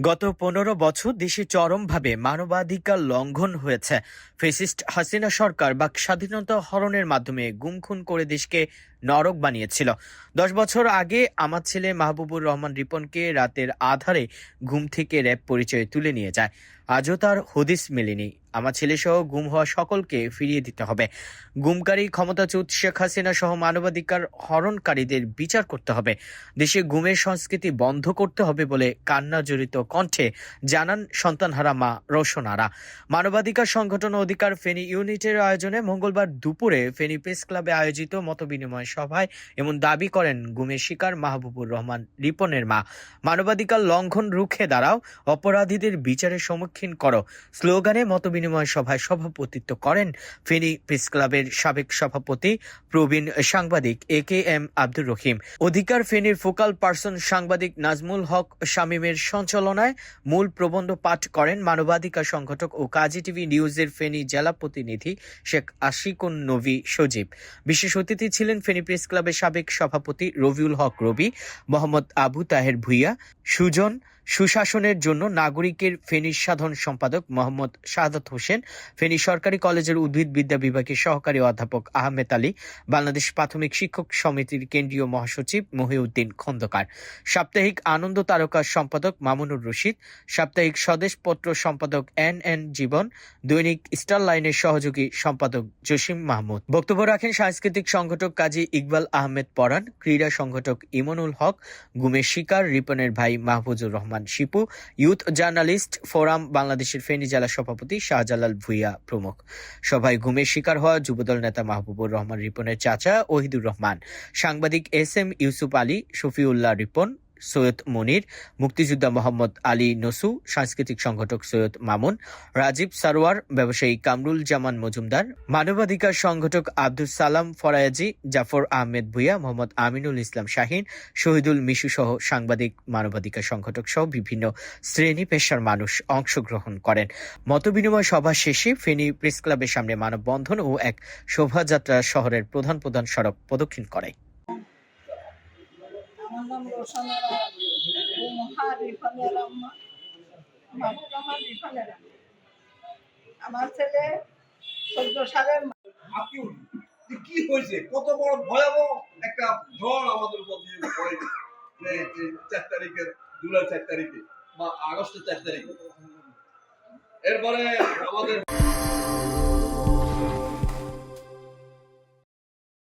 গত পনেরো বছর দেশে চরমভাবে মানবাধিকার লঙ্ঘন হয়েছে। ফেসিস্ট হাসিনা সরকার বাক স্বাধীনতা হরণের মাধ্যমে গুম খুন করে দেশকে নরক বানিয়েছিল। দশ বছর আগে আমার ছেলে মাহবুবুর রহমান রিপনকে রাতের আধারে ঘুম থেকে র্যাব পরিচয় তুলে নিয়ে যায়। আজও তার হদিস মেলেনি। আমার ছেলেসহ গুম হওয়া সকলকে ফিরিয়ে দিতে হবে। গুমকারী ক্ষমতাচ্যুত শেখ হাসিনা সহ মানবাধিকার হরণকারীদের বিচার করতে হবে। দেশে গুমের সংস্কৃতি বন্ধ করতে হবে বলে কান্না জড়িত কণ্ঠে জানান সন্তানহারা মা রোশনারা। মানবাধিকার সংগঠন অধিকার ফেনী ইউনিটের আয়োজনে মঙ্গলবার দুপুরে ফেনী প্রেস ক্লাবে আয়োজিত মতবিনিময় সভায় এমন দাবি করেন গুমের শিকার মাহবুবুর রহমান, রিপনের মা। মানবাধিকার লঙ্ঘন রুখে দাঁড়াও, অপরাধীদের বিচারের সম্মুখীন করো। স্লোগানে মতবিনিময় সভায় সভাপতিত্ব করেন ফেনী প্রেস ক্লাবের সাবেক সভাপতি প্রবীণ সাংবাদিক এ কে এম আব্দুর রহিম। অধিকার ফেনীর ফোকাল পার্সন সাংবাদিক নাজমুল হক শামীমের সঞ্চালনায় মূল প্রবন্ধ পাঠ করেন মানবাধিকার সংগঠক ও কাজী টিভি নিউজের ফেনী জেলা প্রতিনিধি শেখ আশিকুন নবী সজীব। বিশেষ অতিথি ছিলেন ফেনী প্রেস ক্লাবের সাবেক সভাপতি রবিউল হক রবি, মোহাম্মদ আবু তাহের ভুইয়া, সুজন সুশাসনের জন্য নাগরিকের ফেনীর সাধারণ সম্পাদক মোহাম্মদ শাহাদত হোসেন, ফেনী সরকারি কলেজের উদ্ভিদ বিদ্যা বিভাগের সহকারী অধ্যাপক আহমেদ আলী, বাংলাদেশ প্রাথমিক শিক্ষক সমিতির কেন্দ্রীয় মহাসচিব মহিউদ্দিন খন্দকার। সাপ্তাহিক আনন্দ তারকার সম্পাদক মামুনুর রশিদ, সাপ্তাহিক স্বদেশপত্র সম্পাদক এন এন জীবন, দৈনিক স্টার লাইনের সহযোগী সম্পাদক জসিম মাহমুদ। বক্তব্য রাখেন সাংস্কৃতিক সংগঠক কাজী ইকবাল আহমেদ পরান ক্রীড়া সংগঠক ইমনুল হক, গুমের শিকার রিপনের ভাই Mahfuzur Rahman. Shipu, youth journalist forum বাংলাদেশের ফেনী জেলা সভাপতি শাহজালাল ভুইয়া প্রমুখ। সভায় ঘুমের শিকার হওয়া যুবদল নেতা মাহবুবুর রহমান রিপনের চাচা ওহিদুর রহমান, সাংবাদিক এস এম ইউসুফ আলী, শফিউল্লাহ রিপন সৈয়দ মনির, মুক্তিযোদ্ধা মোহাম্মদ আলী নসু, সাংস্কৃতিক সংগঠক সৈয়দ মামুন, রাজীব সারোয়ার, ব্যবসায়ী কামরুল জামান মজুমদার, মানবাধিকার সংগঠক আব্দুল সালাম ফরায়াজি, জাফর আহমেদ ভুইয়া, মোহাম্মদ আমিনুল ইসলাম শাহিন, শহীদুল মিশু সহ সাংবাদিক, মানবাধিকার সংগঠক সহ বিভিন্ন শ্রেণি পেশার মানুষ অংশগ্রহণ করেন। মতবিনিময় সভা শেষে ফেনী প্রেস ক্লাবের সামনে মানববন্ধন ও এক শোভাযাত্রা শহরের প্রধান প্রধান সড়ক প্রদক্ষিণ করে। আমার নাম আমার ছেলে চোদ্দ সালের কি হয়েছে? কত বড় ভয়াবহ একটা ঝড় আমাদের চার তারিখের, জুলাই চার তারিখে বা আগস্টের চার তারিখে। এরপরে আমাদের